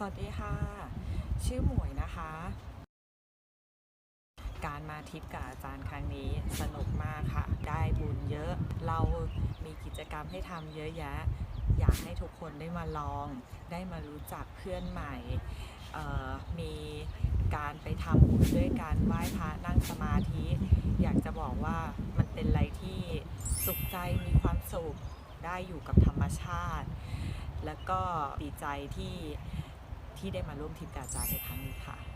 สวัสดีค่ะ ชื่อหมวยนะคะ การมาทริปกับอาจารย์ครั้งนี้สนุกมากค่ะ ได้บุญเยอะ เรามีกิจกรรมให้ทำเยอะแยะ อยากให้ทุกคนได้มาลอง ได้มารู้จักเพื่อนใหม่ มีการไปทำบุญด้วยการไหว้พระนั่งสมาธิ อยากจะบอกว่ามันเป็นอะไรที่สุขใจมีความสุขได้อยู่กับธรรมชาติ แล้วก็ดีใจที่ ที่ได้มาร่วมทีมกาจารในครั้งนี้ค่ะ